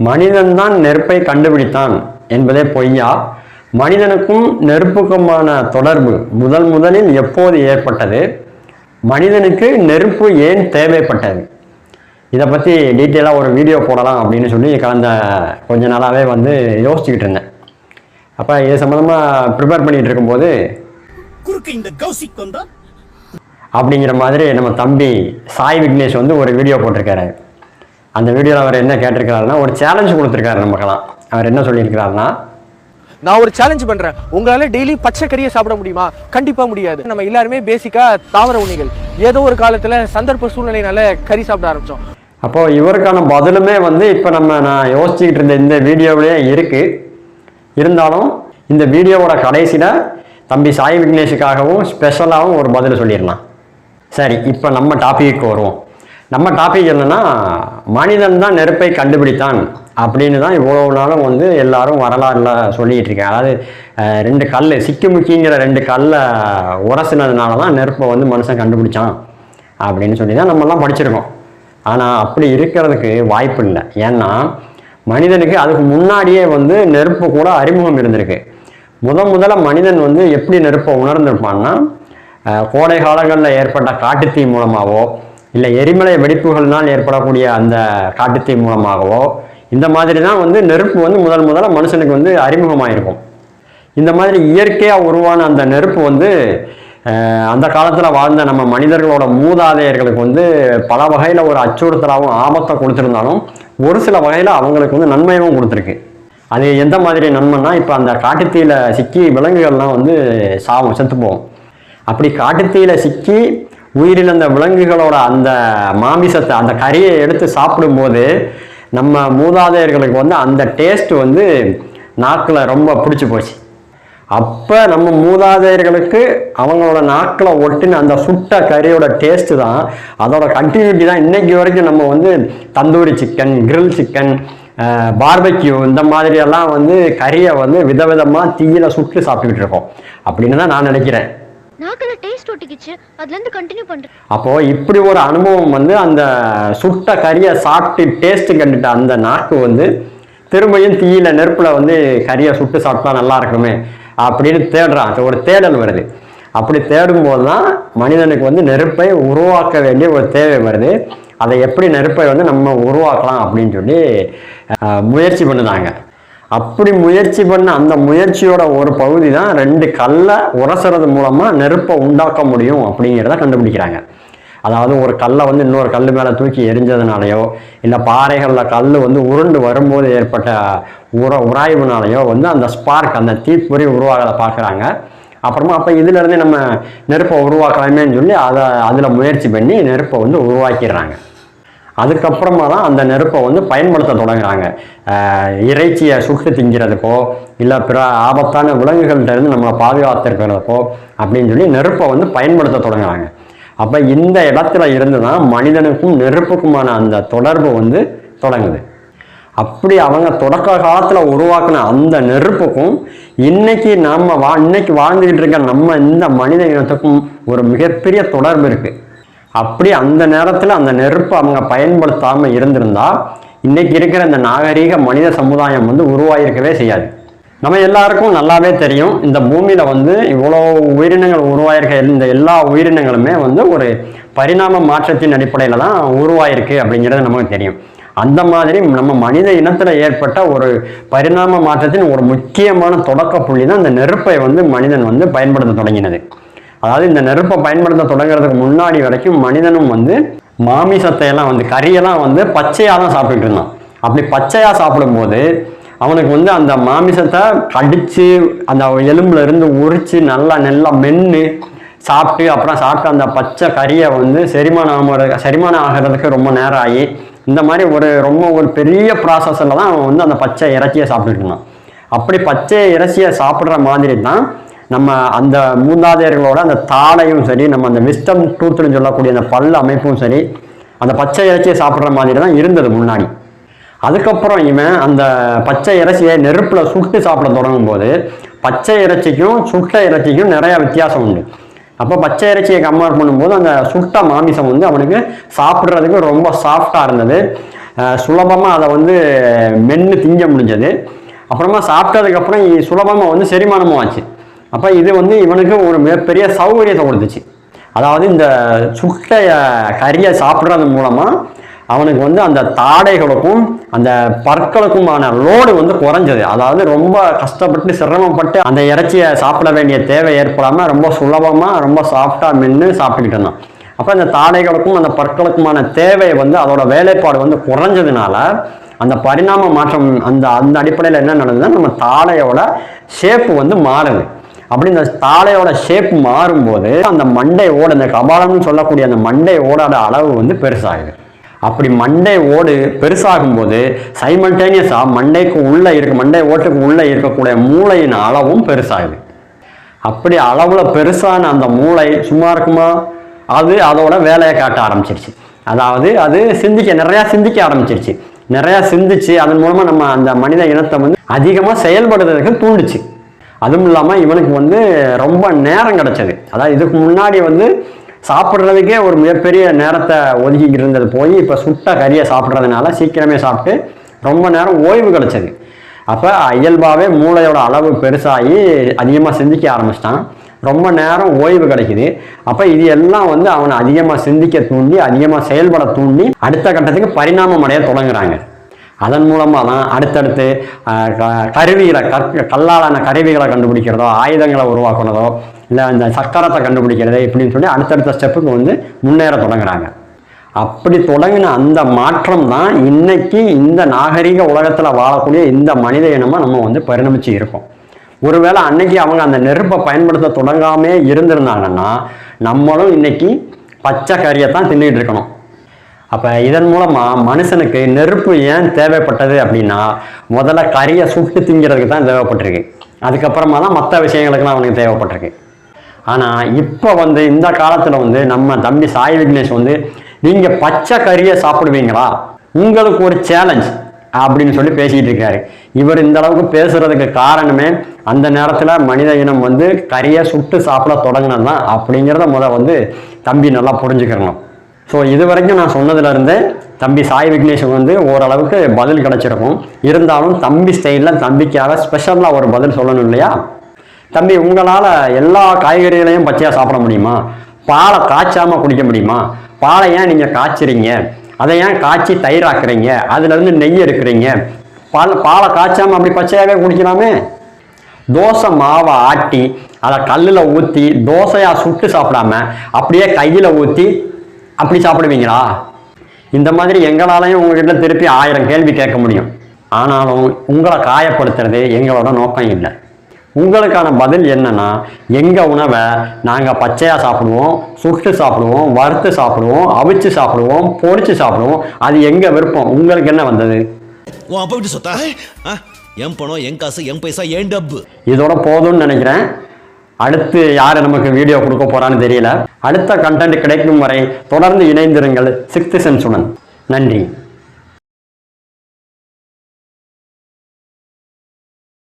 மனிதன்தான் நெருப்பை கண்டுபிடித்தான் என்பதே பொய்யா? மனிதனுக்கும் நெருப்புக்குமான தொடர்பு முதல் முதலில் எப்போது ஏற்பட்டது? மனிதனுக்கு நெருப்பு ஏன் தேவைப்பட்டது? இதை பற்றி டீட்டெயிலாக ஒரு வீடியோ போடலாம் அப்படின்னு சொல்லி கடந்த கொஞ்ச நாளாகவே வந்து யோசிச்சுக்கிட்டு இருந்தேன். அப்போ இது சம்மந்தமாக ப்ரிப்பேர் பண்ணிகிட்டு இருக்கும்போது அப்படிங்கிற மாதிரி நம்ம தம்பி சாய் விக்னேஷ் வந்து ஒரு வீடியோ போட்டிருக்காரு. அந்த வீடியோவில் அவர் என்ன கேட்டிருக்காருன்னா ஒரு சேலஞ்ச் கொடுத்துருக்காரு நமக்கெல்லாம் அவர் என்ன சொல்லியிருக்கிறாருன்னா நான் ஒரு சேலஞ்ச் பண்றேன். உங்களால டெய்லி பச்சை கறியை சாப்பிட முடியுமா? கண்டிப்பா முடியாது. நம்ம எல்லாருமே பேசிக்கா தாவர உண்ணிகள். ஏதோ ஒரு காலத்துல சந்தர்ப்ப சூழ்நிலையினால கறி சாப்பிட ஆரம்பிச்சோம். அப்போது இவருக்கான பதிலுமே வந்து இப்போ நம்ம நான் யோசிச்சுக்கிட்டு இருந்த இந்த வீடியோவிலே இருக்குது இருந்தாலும் இந்த வீடியோவோட கடைசியில் தம்பி சாய் விக்னேஷுக்காகவும் ஸ்பெஷலாகவும் ஒரு பதில் சொல்லிடலாம். சரி இப்போ நம்ம டாபிக்கு வருவோம். நம்ம டாபிக் என்னென்னா மனிதன் தான் நெருப்பை கண்டுபிடித்தான் அப்படின்னு தான் இவ்வளோ நாளும் வந்து எல்லாரும் வரலாறுல சொல்லிகிட்டு இருக்கேன். அதாவது ரெண்டு கல் சிக்கிமுக்கிங்கிற ரெண்டு கல்லை உரசினதுனால தான் நெருப்பை வந்து மனுஷன் கண்டுபிடிச்சான் அப்படின்னு சொல்லி தான் நம்மலாம் படிச்சிருக்கோம். ஆனால் அப்படி இருக்கிறதுக்கு வாய்ப்பு இல்லை. ஏன்னா மனிதனுக்கு அதுக்கு முன்னாடியே வந்து நெருப்பு கூட அறிமுகம் இருந்திருக்கு. முத முதல்ல மனிதன் வந்து எப்படி நெருப்பை உணர்ந்திருப்பான்னா கோடை காலங்களில் ஏற்பட்ட காட்டுத்தீ மூலமாகவோ இல்லை எரிமலை வெடிப்புகள்னால் ஏற்படக்கூடிய அந்த காட்டுத்தீ மூலமாகவோ இந்த மாதிரி தான் வந்து நெருப்பு வந்து முதல் முதல்ல மனுஷனுக்கு வந்து அறிமுகமாயிருக்கும். இந்த மாதிரி இயற்கையாக உருவான அந்த நெருப்பு வந்து அந்த காலத்தில் வாழ்ந்த நம்ம மனிதர்களோட மூதாதையர்களுக்கு வந்து பல வகையில் ஒரு அச்சுறுத்தலாகவும் ஆபத்தை கொடுத்துருந்தாலும் ஒரு சில வகையில் அவங்களுக்கு வந்து நன்மையும் கொடுத்துருக்கு. அது எந்த மாதிரி நன்மைன்னா இப்போ அந்த காட்டுத்தீயில் சிக்கி விலங்குகள்லாம் வந்து சாவும் செத்து போகும். அப்படி காட்டுத்தீயில் சிக்கி உயிரிழந்த விலங்குகளோட அந்த மாமிசத்தை அந்த கறியை எடுத்து சாப்பிடும்போது நம்ம மூதாதையர்களுக்கு வந்து அந்த டேஸ்ட் வந்து நாக்கில் ரொம்ப பிடிச்சி போச்சு. அப்போ நம்ம மூதாதையர்களுக்கு அவங்களோட நாக்கில் ஒட்டின அந்த சுட்ட கறியோட டேஸ்ட்டு தான் அதோட கண்டினியூட்டி தான் இன்னைக்கு வரைக்கும் நம்ம வந்து tandoori chicken grill chicken barbecue இந்த மாதிரியெல்லாம் வந்து கறியை வந்து விதவிதமாக தீயில சுட்டு சாப்பிட்டுக்கிட்டு இருக்கோம். அப்படின்னு தான் நான் நினைக்கிறேன். நாக்குல டேஸ்ட் ஒட்டிக்கிச்சு. அதுல இருந்து கண்டினியூ பண்றேன் அப்போ இப்படி ஒரு அனுபவம் வந்து அந்த சுட்ட கறியை சாப்பிட்டு டேஸ்ட் கண்டுட்ட அந்த நாக்கு வந்து திரும்பியும் தீயில நெருப்புல வந்து கறியை சுட்டு சாப்பிட்டா நல்லா இருக்குமே அப்படின்னு தேடுறான். ஒரு தேடல் வருது. அப்படி தேடும்போது தான் மனிதனுக்கு வந்து நெருப்பை உருவாக்க வேண்டிய ஒரு தேவை வருது. அதை எப்படி நெருப்பை வந்து நம்ம உருவாக்கலாம் அப்படின்னு சொல்லி முயற்சி பண்ணுதாங்க. அப்படி முயற்சி பண்ண அந்த முயற்சியோட ஒரு பகுதி தான் ரெண்டு கல்லை உரசுறது மூலமாக நெருப்பை உண்டாக்க முடியும் அப்படிங்கிறத கண்டுபிடிக்கிறாங்க. அதாவது ஒரு கல்லை வந்து இன்னொரு கல் மேலே தூக்கி எரிஞ்சதுனாலையோ இல்லை பாறைகளில் கல் வந்து உருண்டு வரும்போது ஏற்பட்ட உர உராய்வுனாலையோ வந்து அந்த ஸ்பார்க் அந்த தீப்பொறி உருவாகலை பார்க்குறாங்க. அப்புறமா அப்போ இதுலேருந்து நம்ம நெருப்பை உருவாக்கலாமேன்னு சொல்லி அதை அதில் முயற்சி பண்ணி நெருப்பை வந்து உருவாக்கிடுறாங்க. அதுக்கப்புறமா தான் அந்த நெருப்பை வந்து பயன்படுத்த தொடங்குறாங்க. இறைச்சியை சுட்டு திங்கிறதுக்கோ இல்லை பிற ஆபத்தான விலங்குகள்கிட்ட இருந்து நம்மளை பாதுகாத்திருக்கிறதுக்கோ அப்படின்னு சொல்லி நெருப்பை வந்து பயன்படுத்த தொடங்குறாங்க. அப்போ இந்த இடத்துல இருந்து தான் மனிதனுக்கும் நெருப்புக்குமான அந்த தொடர்பு வந்து தொடங்குது. அப்படி அவங்க தொடக்க காலத்தில் உருவாக்கின அந்த நெருப்புக்கும் இன்னைக்கு நம்ம வா இன்னைக்கு வாழ்ந்துக்கிட்டு இருக்க நம்ம இந்த மனித இனத்துக்கும் ஒரு மிகப்பெரிய தொடர்பு இருக்குது அப்படி அந்த நேரத்தில் அந்த நெருப்பை அவங்க பயன்படுத்தாமல் இருந்திருந்தா இன்னைக்கு இருக்கிற இந்த நாகரீக மனித சமுதாயம் வந்து உருவாயிருக்கவே செய்யாது. நம்ம எல்லாருக்கும் நல்லாவே தெரியும் இந்த பூமியில் வந்து இவ்வளோ உயிரினங்கள் உருவாயிருக்க இந்த எல்லா உயிரினங்களுமே வந்து ஒரு பரிணாம மாற்றத்தின் அடிப்படையில் தான் உருவாயிருக்கு அப்படிங்கிறது நமக்கு தெரியும். அந்த மாதிரி நம்ம மனித இனத்தில் ஏற்பட்ட ஒரு பரிணாம மாற்றத்தின் ஒரு முக்கியமான தொடக்க புள்ளி தான் இந்த நெருப்பை வந்து மனிதன் வந்து பயன்படுத்த தொடங்கினது. அதாவது இந்த நெருப்பை பயன்படுத்த தொடங்குறதுக்கு முன்னாடி வரைக்கும் மனிதனும் வந்து மாமிசத்தை எல்லாம் வந்து கறியெல்லாம் வந்து பச்சையாக தான் சாப்பிட்டுட்டு இருந்தான். அப்படி பச்சையாக சாப்பிடும்போது அவனுக்கு வந்து அந்த மாமிசத்தை கடித்து அந்த எலும்புல இருந்து உரிச்சு நல்லா நல்லா மென்று சாப்பிட்டு அப்புறம் சாப்பிட்டு அந்த பச்சை கறியை வந்து செரிமானம் ஆகுற செரிமானம் ஆகிறதுக்கு ரொம்ப நேரம் ஆகி இந்த மாதிரி ஒரு ரொம்ப ஒரு பெரிய ப்ராசஸில் தான் அவன் வந்து அந்த பச்சை இறைச்சியை சாப்பிட்டுட்டு இருந்தான். அப்படி பச்சை இறைச்சியை சாப்பிட்ற மாதிரி தான் நம்ம அந்த மூதாதையர்களோட அந்த தாடையும் சரி நம்ம அந்த விஸ்டம் டூத்துன்னு சொல்லக்கூடிய அந்த பல் அமைப்பும் சரி அந்த பச்சை இறைச்சியை சாப்பிட்ற மாதிரி தான் இருந்தது முன்னாடி. அதுக்கப்புறம் இவன் அந்த பச்சை இறைச்சியை நெருப்பில் சுட்டு சாப்பிட தொடங்கும் போது பச்சை இறைச்சிக்கும் சுட்ட இறைச்சிக்கும் நிறைய வித்தியாசம் உண்டு. அப்போ பச்சை இறைச்சியை கம்பேர் பண்ணும்போது அந்த சுட்ட மாமிசம் வந்து அவனுக்கு சாப்பிட்றதுக்கு ரொம்ப சாஃப்டாக இருந்தது. சுலபமாக அதை வந்து மென்று திங்க முடிஞ்சது. அப்புறமா சாப்பிட்டதுக்கப்புறம் சுலபமாக வந்து செரிமானமும் ஆச்சு. அப்போ இது வந்து இவனுக்கு ஒரு மிகப்பெரிய சௌகரியத்தை கொடுத்துச்சு. அதாவது இந்த சுட்ட கறியை சாப்பிட்றது மூலமாக அவனுக்கு வந்து அந்த தாடைகளுக்கும் அந்த பற்களுக்குமான லோடு வந்து குறைஞ்சது. அதாவது ரொம்ப கஷ்டப்பட்டு சிரமப்பட்டு அந்த இறைச்சியை சாப்பிட வேண்டிய தேவை ஏற்படாமல் ரொம்ப சுலபமாக ரொம்ப சாஃப்டாக மென்று சாப்பிட்டுக்கிட்டு இருந்தான். அப்போ அந்த தாடைகளுக்கும் அந்த பற்களுக்குமான தேவை வந்து அதோட வேலைப்பாடு வந்து குறைஞ்சதுனால அந்த பரிணாம மாற்றம் அந்த அந்த அடிப்படையில் என்ன நடந்ததுன்னா நம்ம தாடையோட ஷேப்பு வந்து மாறுது. அப்படி இந்த தாளையோட ஷேப் மாறும்போது அந்த மண்டை ஓடு அந்த கபாலம்னு சொல்லக்கூடிய அந்த மண்டை ஓடோட அளவு வந்து பெருசாகுது. அப்படி மண்டை ஓடு பெருசாகும் போது சைமல்டேனியஸாக மண்டைக்கு உள்ளே இருக்க மண்டை ஓட்டுக்கு உள்ளே இருக்கக்கூடிய மூளையின் அளவும் பெருசாகுது. அப்படி அளவில் பெருசான அந்த மூளை சும்மா இருக்குமா? அது அதோட வேலையை காட்ட ஆரம்பிச்சிருச்சு. அதாவது அது சிந்திக்க நிறையா சிந்திக்க ஆரம்பிச்சிருச்சு. நிறையா சிந்திச்சு அதன் மூலமாக நம்ம அந்த மனித இனத்தை வந்து அதிகமாக செயல்படுறதுக்கு தூண்டுச்சு. அதுவும் இல்லாமல் இவனுக்கு வந்து ரொம்ப நேரம் கிடைச்சது. அதாவது இதுக்கு முன்னாடி வந்து சாப்பிட்றதுக்கே ஒரு மிகப்பெரிய நேரத்தை ஒதுக்கிக்கிட்டு இருந்தது. போய் இப்போ சுட்ட கறியை சாப்பிட்றதுனால சீக்கிரமே சாப்பிட்டு ரொம்ப நேரம் ஓய்வு கிடச்சது. அப்போ இயல்பாகவே மூளையோட அளவு பெருசாகி அதிகமாக சிந்திக்க ஆரம்பிச்சிட்டான். ரொம்ப நேரம் ஓய்வு கிடைக்குது. அப்போ இது எல்லாம் வந்து அவனை அதிகமாக சிந்திக்க தூண்டி அதிகமாக செயல்பட தூண்டி அடுத்த கட்டத்துக்கு பரிணாமம் அடைய தொடங்குறாங்க. அதன் மூலமாக தான் அடுத்தடுத்து க- கருவிகளை கற் கல்லாலான கருவிகளை கண்டுபிடிக்கிறதோ ஆயுதங்களை உருவாக்குனதோ இல்லை இந்த சக்கரத்தை கண்டுபிடிக்கிறது இப்படின்னு சொல்லி அடுத்தடுத்த ஸ்டெப்புக்கு வந்து முன்னேற தொடங்குறாங்க. அப்படி தொடங்கின அந்த மாற்றம் தான் இன்னைக்கு இந்த நாகரிக உலகத்தில் வாழக்கூடிய இந்த மனித இனமாக நம்ம வந்து பரிணமிச்சு இருக்கோம். ஒருவேளை அன்னைக்கு அவங்க அந்த நெருப்பை பயன்படுத்த தொடங்காமே இருந்திருந்தாங்கன்னா நம்மளும் இன்னைக்கு பச்சை கறியை தான் தின்னுட்டு இருக்கணும். அப்போ இதன் மூலமாக மனுஷனுக்கு நெருப்பு ஏன் தேவைப்பட்டது அப்படின்னா முதல்ல கறியை சுட்டு திங்கிறதுக்கு தான் தேவைப்பட்டிருக்கு. அதுக்கப்புறமா தான் மற்ற விஷயங்களுக்குலாம் அவனுக்கு தேவைப்பட்டிருக்கு. ஆனால் இப்போ வந்து இந்த காலத்தில் வந்து நம்ம தம்பி சாய் விக்னேஷ் வந்து நீங்கள் பச்சை கறியை சாப்பிடுவீங்களா? உங்களுக்கு ஒரு சேலஞ்ச் அப்படின்னு சொல்லி பேசிக்கிட்டு இருக்காரு. இவர் இந்த அளவுக்கு பேசுறதுக்கு காரணமே அந்த நேரத்தில் மனித இனம் வந்து கறியை சுட்டு சாப்பிட தொடங்கினது தான் அப்படிங்கிறத முத வந்து தம்பி நல்லா புரிஞ்சுக்கிறணும் ஸோ இது வரைக்கும் நான் சொன்னதிலேருந்தே தம்பி சாய் விக்னேஷுக்கு வந்து ஓரளவுக்கு பதில் கிடச்சிருக்கும். இருந்தாலும் தம்பி ஸ்டைலில் தம்பிக்காக ஸ்பெஷலாக ஒரு பதில் சொல்லணும் இல்லையா? தம்பி உங்களால் எல்லா காய்கறிகளையும் பச்சையாக சாப்பிட முடியுமா? பாலை காய்ச்சாமல் குடிக்க முடியுமா? பாலை ஏன் நீங்கள் காய்ச்சுறீங்க? அதை ஏன் காய்ச்சி தயிராக்குறீங்க? அதுலேருந்து நெய் எடுக்கிறீங்க? பால் பாலை காய்ச்சாமல் அப்படி பச்சையாகவே குடிக்கலாமே? தோசை மாவை ஆட்டி அதை கல்லில் ஊற்றி தோசையாக சுட்டு சாப்பிடாம அப்படியே கையில் ஊற்றி அப்படி சாப்பிடுவீங்களா? இந்த மாதிரி எங்களாலையும் உங்ககிட்ட திருப்பி ஆயிரம் கேள்வி கேட்க முடியும். ஆனாலும் உங்களை காயப்படுத்துறது எங்களோட நோக்கம் இல்லை. உங்களுக்கான பதில் என்னன்னா எங்கள் உணவை நாங்கள் பச்சையாக சாப்பிடுவோம் சுட்டு சாப்பிடுவோம் வறுத்து சாப்பிடுவோம் அவிச்சு சாப்பிடுவோம் பொரிச்சு சாப்பிடுவோம் அது எங்கள் விருப்பம்? உங்களுக்கு என்ன வந்தது? உன் அப்பா விட்டு சொத்தா? ஆ? என் பணம் என் காசு என் பைசா என் டப்பு. இதோட போதும்னு நினைக்கிறேன். அடுத்து யார் நமக்கு வீடியோ கொடுக்க போறான்னு தெரியல. அடுத்த கண்டென்ட் கிடைக்கும் வரை தொடர்ந்து இணைந்திருங்கள் சிக்ஸ்த் சென்சுடன். நன்றி.